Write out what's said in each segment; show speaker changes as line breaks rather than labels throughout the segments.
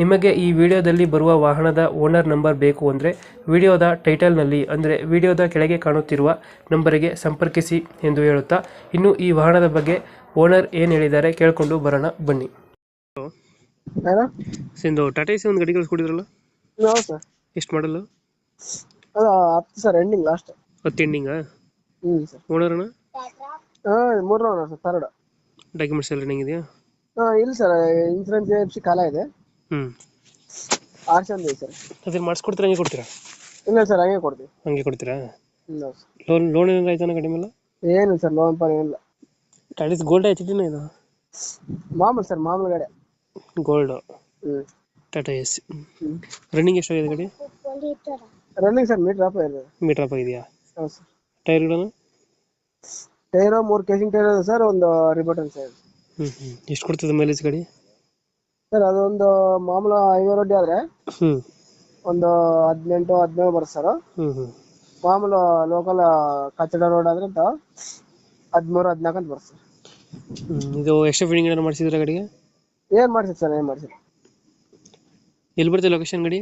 ನಿಮಗೆ ಈ ವಿಡಿಯೋದಲ್ಲಿ ಬರುವ ವಾಹನದ ಓನರ್ ನಂಬರ್ ಬೇಕು ಅಂದರೆ ವಿಡಿಯೋದ ಟೈಟಲ್ನಲ್ಲಿ ಅಂದರೆ ವಿಡಿಯೋದ ಕೆಳಗೆ ಕಾಣುತ್ತಿರುವ ನಂಬರಿಗೆ ಸಂಪರ್ಕಿಸಿ ಎಂದು ಹೇಳುತ್ತಾ ಇನ್ನು ಈ ವಾಹನದ ಬಗ್ಗೆ ಓನರ್ ಏನು ಹೇಳಿದ್ದಾರೆ ಕೇಳಿಕೊಂಡು ಬರೋಣ ಬನ್ನಿ. ಸಿಂಧು ಟಾಟಾ ಸಿ ಒಂದು ಗಾಡಿ ಕಳಿಸ್ಕೊಡಿದ್ರಲ್ಲ?
ಹೌದು ಸರ್.
ಎಷ್ಟು ಮಾಡಲು?
ಅದು ಹತ್ತು ಸರ್ ಎಂಡಿಂಗ್ ಲಾಸ್ಟ್
ಹತ್ತು ಎಂಡಿಂಗಾ
ಹ್ಞೂ ಸರ್.
ಓನರ್
ಹಾಂ ಮೂರು ರೌಂಡ್ ಸರ್ ಥರ್ಡ್
ಡಾಕ್ಯುಮೆಂಟ್ಸ್ ಎಲ್ಲ ರನ್ನಿಂಗ್ ಇದೆಯಾ?
ಹಾಂ ಇಲ್ಲ ಸರ್ ಇನ್ಸೂರೆನ್ಸ್ ಎಫ್ ಸಿ ಕಾಲ ಇದೆ.
ಹ್ಞೂ
ಇದೆ ಸರ್.
ಅದನ್ನು ಮಾಡಿಸ್ಕೊಡ್ತೀರಾ ಹಂಗೆ ಕೊಡ್ತೀರಾ?
ಇಲ್ಲ ಸರ್ ಹಂಗೆ ಕೊಡ್ತೀವಿ.
ಹಂಗೆ ಕೊಡ್ತೀರಾ?
ಇಲ್ಲ ಸರ್.
ಲೋನ್ ಲೋನ್ ಏನಾರ ಆಯ್ತಾನ ಕಡಿಮೆ ಮೇಲೆ
ಏನಿಲ್ಲ ಸರ್ ಲೋನ್ ಪಾನ್ ಏನಿಲ್ಲ.
ಟಾಟೀಸ್ ಗೋಲ್ಡ್ ಡಿನ ಇದು?
ಮಾಮೂಲು ಸರ್ ಮಾಮೂಲು ಗಾಡಿ.
ಗೋಲ್ಡು
ಹ್ಞೂ
ಟಾಟಾ ಎಸ್ ರನ್ನಿಂಗ್ ಎಷ್ಟಾಗಿದೆ ಗಾಡಿ?
ರನ್ನಿಂಗ್ ಸರ್ ಮೀಟ್ರ್ ಆಫ್ ಇದೆ
ಮೀಟರ್ ಅಪ್ ಆಗಿದೆಯಾ?
ಹೌದು ಸರ್.
ಟೈರ್ಗಳನ್ನು
ಟೈರು ಮೂರು ಕೇಸಿಂಗ್ ಟೈರ್ ಇದೆ ಸರ್ ಒಂದು ರಿಬಟನ್ ಸರ್
ಹ್ಞೂ ಹ್ಞೂ ಎಷ್ಟು ಕೊಡ್ತದೆ ಮೈಲೇಜ್ ಗಾಡಿ?
ಸರ್ ಅದೊಂದು ಮಾಮೂಲು ಹೈವೇ ರೋಡ್ ಆದ್ರೆ ಒಂದು ಹದಿನೆಂಟು ಹದಿನೇಳು ಬರುತ್ತೆ ಸರ್.
ಹ್ಮ್ ಹ್ಞೂ
ಮಾಮೂಲು ಲೋಕಲ್ ಕಚಡ ರೋಡ್ ಆದ್ರೆ ಅಂತ ಹದಿಮೂರು ಹದಿನಾಲ್ಕು ಅಂತ ಬರುತ್ತೆ ಸರ್.
ಇದು ಎಕ್ಸ್ಟ್ರಾ ಫಿಟ್ಟಿಂಗ್ ಏನಾರು ಮಾಡಿಸಿದ್ರೆ ಗಾಡಿಗೆ?
ಏನ್ ಮಾಡ್ತೀರಿ ಸರ್ ಏನ್ ಮಾಡ್ತೀರಿ
ಎಲ್ಲಿ ಬರುತ್ತೆ ಲೊಕೇಶನ್ ಗಾಡಿ?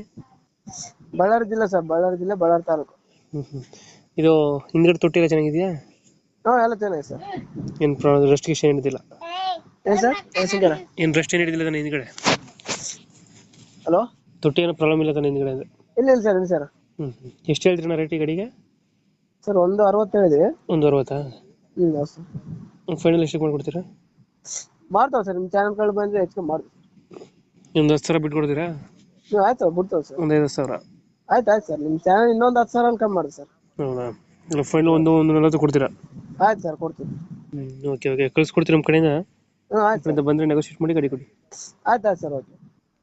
ಬಳ್ಳಾರಿ ಜಿಲ್ಲೆ ಸರ್ ಬಳ್ಳಾರಿ ಜಿಲ್ಲೆ ಬಳ್ಳಾರಿ ತಾಲೂಕು.
ಹ್ಞೂ ಹ್ಞೂ ಇದು ಹಿಂದ್ಗಡೆ ತೊಟ್ಟಿಲ್ಲ ಚೆನ್ನಾಗಿದೆಯಾ?
ಹಾ ಎಲ್ಲ ಚೆನ್ನಾಗಿದೆ ಸರ್.
ಏನು ಪ್ರಾಬ್ಲಮ್ ರೆಸ್ಟ್ರಿಕ್ಷನ್ ಏನಿದಿಲ್ಲ
ಏನ್ ಸರ್? ಏನು
ರೆಸ್ಟ್ ಏನು ಹಿಡಿದಿಲ್ಲ ತಾನೆ ಹಿಂದ್ಗಡೆ?
ಹಲೋ?
ತೊಟ್ಟಿ ಏನೋ ಪ್ರಾಬ್ಲಮ್ ಇಲ್ಲ ತಾನೆ ಹಿಂದ್ಗಡೆ ಅಂದ್ರೆ
ಇಲ್ಲ ಇಲ್ಲ ಸರ್ ಇಲ್ಲ ಸರ್.
ಹ್ಞೂ ಎಷ್ಟು ಹೇಳ್ತೀರಿ ನಾ ರೇಟ್ ಈ ಗಾಡಿಗೆ?
ಸರ್ ಒಂದು ಅರವತ್ತು ಹೇಳಿದ್ವಿ.
ಒಂದು ಅರವತ್ತಾ?
ಹ್ಮ್ ಹೌದು ಸರ್.
ಫೈನಲ್ ಎಷ್ಟಕ್ಕೆ ಮಾಡ್ಕೊಡ್ತೀರಾ?
ಮಾಡ್ತಾವ ಸರ್ ನಿಮ್ಮ ಚಾನಲ್ ಕಳ್ ಬಂದ್ರೆ ಹೆಚ್ಚು ಮಾಡ್ತೀವಿ.
ಒಂದು ಹತ್ತು ಸಾವಿರ ಬಿಟ್ಕೊಡ್ತೀರಾ?
ನೀವು ಆಯ್ತು ಬಿಡ್ತಾವ ಸರ್.
ಒಂದು ಐದು ಸಾವಿರ.
ಆಯ್ತು ಆಯ್ತು ಸರ್. ನಿಮ್ಮ ಚಾನಲ್ ಇನ್ನೊಂದು ಹತ್ತು ಸಾವಿರ ಕಮ್ಮಿ ಮಾಡಿ ಸರ್.
ಹೌದಾ? ಫೈನಲ್ ಒಂದು ಒಂದು ನಲವತ್ತು ಕೊಡ್ತೀರಾ?
ಆಯ್ತು ಸರ್ ಕೊಡ್ತೀನಿ
ಹ್ಞೂ ಓಕೆ ಓಕೆ ಕಳ್ಸ್ಕೊಡ್ತೀವಿ ನಮ್ಮ ಕಡೆಯಿಂದ?
ಹ್ಞೂ ಆಯ್ತು ಸರ್
ಬಂದ್ರೆ ನೆಗೋಷಿಯೇಟ್ ಮಾಡಿ ಗಾಡಿ ಕೊಡಿ.
ಆಯ್ತು ಆಯ್ತು ಸರ್ ಓಕೆ.